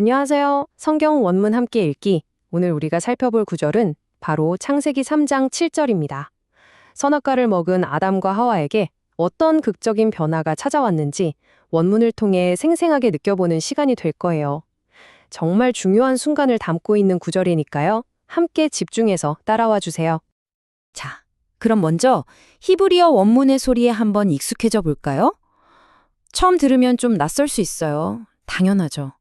안녕하세요. 성경 원문 함께 읽기. 오늘 우리가 살펴볼 구절은 바로 창세기 3장 7절입니다. 선악과를 먹은 아담과 하와에게 어떤 극적인 변화가 찾아왔는지 원문을 통해 생생하게 느껴보는 시간이 될 거예요. 정말 중요한 순간을 담고 있는 구절이니까요. 함께 집중해서 따라와 주세요. 자, 그럼 먼저 히브리어 원문의 소리에 한번 익숙해져 볼까요? 처음 들으면 좀 낯설 수 있어요. 당연하죠.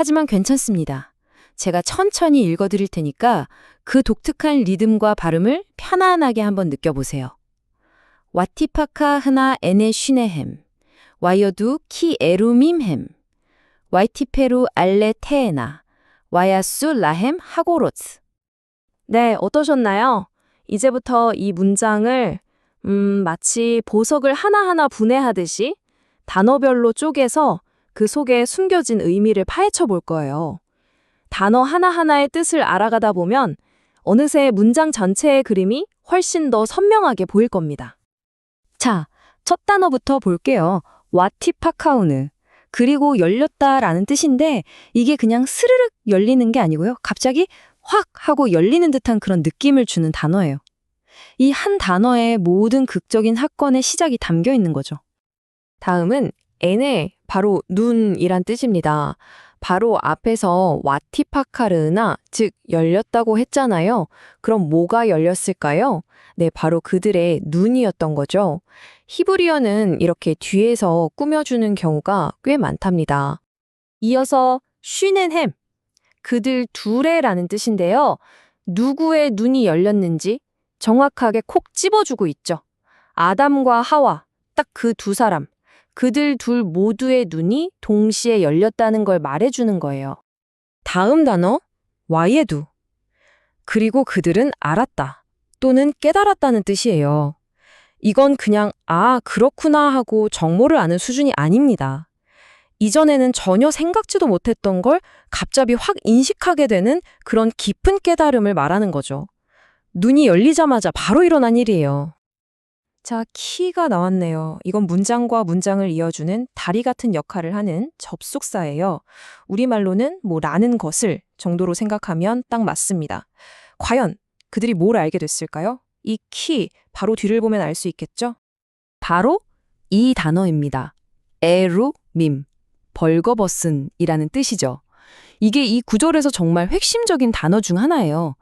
하지만 괜찮습니다. 제가 천천히 읽어 드릴 테니까 그 독특한 리듬과 발음을 편안하게 한번 느껴보세요. 와티파카 흐나 에네 쉬네햄, 와이어두 키 에루밈햄, 와이티페루 알레 테에나, 와야수 라햄 하고로츠. 네, 어떠셨나요? 이제부터 이 문장을 음, 마치 보석을 하나하나 분해하듯이 단어별로 쪼개서 그 속에 숨겨진 의미를 파헤쳐 볼 거예요. 단어 하나하나의 뜻을 알아가다 보면 어느새 문장 전체의 그림이 훨씬 더 선명하게 보일 겁니다. 자, 첫 단어부터 볼게요. 와티파카우느. 그리고 열렸다라는 뜻인데 이게 그냥 스르륵 열리는 게 아니고요. 갑자기 확 하고 열리는 듯한 그런 느낌을 주는 단어예요. 이 한 단어에 모든 극적인 사건의 시작이 담겨 있는 거죠. 다음은 에네, 바로 눈이란 뜻입니다. 바로 앞에서 와티파카르나, 즉 열렸다고 했잖아요. 그럼 뭐가 열렸을까요? 네, 바로 그들의 눈이었던 거죠. 히브리어는 이렇게 뒤에서 꾸며주는 경우가 꽤 많답니다. 이어서 쉬는 햄, 그들 둘의라는 뜻인데요. 누구의 눈이 열렸는지 정확하게 콕 집어주고 있죠. 아담과 하와, 딱 그 두 사람, 그들 둘 모두의 눈이 동시에 열렸다는 걸 말해주는 거예요. 다음 단어, 와예두. 그리고 그들은 알았다 또는 깨달았다는 뜻이에요. 이건 그냥 아, 그렇구나 하고 정보를 아는 수준이 아닙니다. 이전에는 전혀 생각지도 못했던 걸 갑자기 확 인식하게 되는 그런 깊은 깨달음을 말하는 거죠. 눈이 열리자마자 바로 일어난 일이에요. 자, 키가 나왔네요. 이건 문장과 문장을 이어주는 다리 같은 역할을 하는 접속사예요. 우리말로는 뭐 라는 것을 정도로 생각하면 딱 맞습니다. 과연 그들이 뭘 알게 됐을까요? 이 키, 바로 뒤를 보면 알 수 있겠죠? 바로 이 단어입니다. 에루 밈, 벌거벗은이라는 뜻이죠. 이게 이 구절에서 정말 핵심적인 단어 중 하나예요.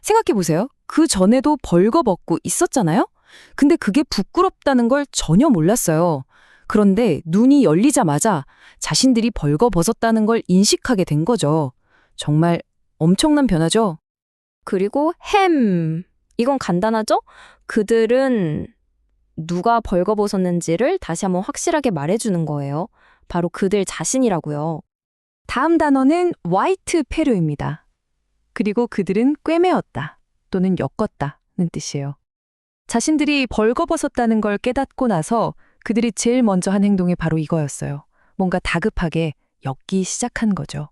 생각해 보세요. 그 전에도 벌거벗고 있었잖아요? 근데 그게 부끄럽다는 걸 전혀 몰랐어요. 그런데 눈이 열리자마자 자신들이 벌거벗었다는 걸 인식하게 된 거죠. 정말 엄청난 변화죠? 그리고 햄. 이건 간단하죠? 그들은 누가 벌거벗었는지를 다시 한번 확실하게 말해주는 거예요. 바로 그들 자신이라고요. 다음 단어는 화이트 페루입니다. 그리고 그들은 꿰매었다 또는 엮었다는 뜻이에요. 자신들이 벌거벗었다는 걸 깨닫고 나서 그들이 제일 먼저 한 행동이 바로 이거였어요. 뭔가 다급하게 엮기 시작한 거죠.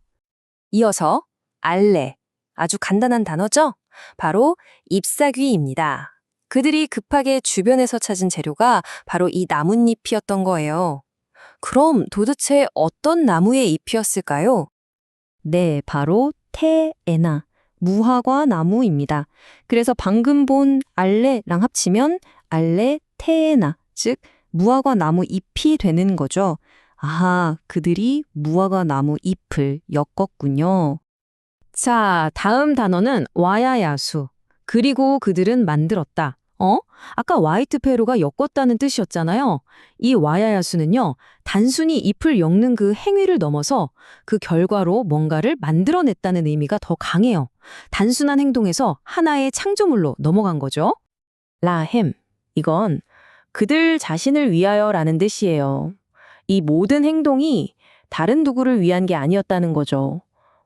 이어서 알레. 아주 간단한 단어죠? 바로 잎사귀입니다. 그들이 급하게 주변에서 찾은 재료가 바로 이 나뭇잎이었던 거예요. 그럼 도대체 어떤 나무의 잎이었을까요? 네, 바로 테에나, 무화과 나무입니다. 그래서 방금 본 알레랑 합치면 알레 테에나, 즉 무화과 나무 잎이 되는 거죠. 아하, 그들이 무화과 나무 잎을 엮었군요. 자, 다음 단어는 와야야수. 그리고 그들은 만들었다. 어? 아까 화이트 페루가 엮었다는 뜻이었잖아요. 이 와야야수는요, 단순히 잎을 엮는 그 행위를 넘어서 그 결과로 뭔가를 만들어냈다는 의미가 더 강해요. 단순한 행동에서 하나의 창조물로 넘어간 거죠. 라햄. 이건 그들 자신을 위하여라는 뜻이에요. 이 모든 행동이 다른 누구를 위한 게 아니었다는 거죠.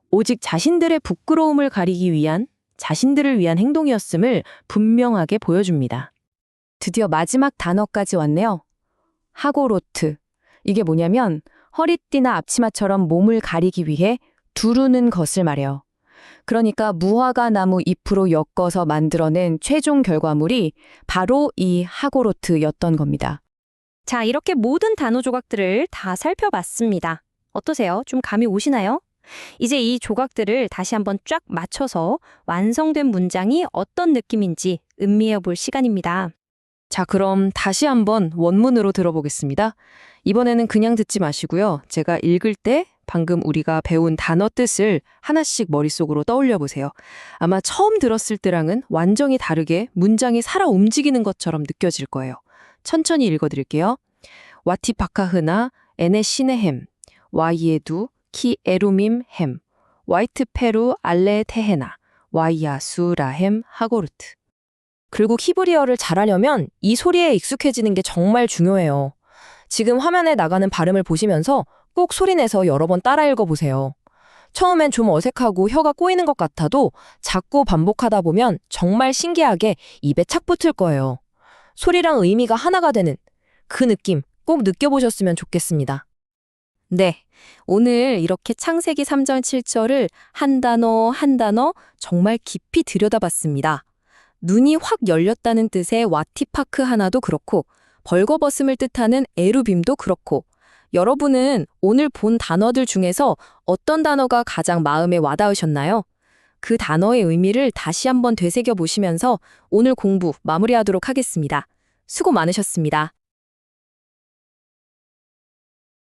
오직 자신들의 부끄러움을 가리기 위한 자신들을 위한 행동이었음을 분명하게 보여줍니다. 드디어 마지막 단어까지 왔네요. 하고로트. 이게 뭐냐면 허리띠나 앞치마처럼 몸을 가리기 위해 두르는 것을 말해요. 그러니까 무화과 나무 잎으로 엮어서 만들어낸 최종 결과물이 바로 이 하고로트였던 겁니다. 자, 이렇게 모든 단어 조각들을 다 살펴봤습니다. 어떠세요? 좀 감이 오시나요? 이제 이 조각들을 다시 한번 쫙 맞춰서 완성된 문장이 어떤 느낌인지 음미해 볼 시간입니다. 자, 그럼 다시 한번 원문으로 들어보겠습니다. 이번에는 그냥 듣지 마시고요. 제가 읽을 때 방금 우리가 배운 단어 뜻을 하나씩 머릿속으로 떠올려 보세요. 아마 처음 들었을 때랑은 완전히 다르게 문장이 살아 움직이는 것처럼 느껴질 거예요. 천천히 읽어 드릴게요. 와티파카흐나 에네 시네햄, 와이에두 키 에루밈 햄, 와이트 페루 알레 테헤나, 와이아수 라햄 하고르트. 그리고 히브리어를 잘하려면 이 소리에 익숙해지는 게 정말 중요해요. 지금 화면에 나가는 발음을 보시면서 꼭 소리내서 여러 번 따라 읽어보세요. 처음엔 좀 어색하고 혀가 꼬이는 것 같아도 자꾸 반복하다 보면 정말 신기하게 입에 착 붙을 거예요. 소리랑 의미가 하나가 되는 그 느낌 꼭 느껴보셨으면 좋겠습니다. 네. 오늘 이렇게 창세기 3장 7절을 한 단어 한 단어 정말 깊이 들여다봤습니다. 눈이 확 열렸다는 뜻의 와티파크 하나도 그렇고 벌거벗음을 뜻하는 에루빔도 그렇고 여러분은 오늘 본 단어들 중에서 어떤 단어가 가장 마음에 와닿으셨나요? 그 단어의 의미를 다시 한번 되새겨 보시면서 오늘 공부 마무리하도록 하겠습니다. 수고 많으셨습니다.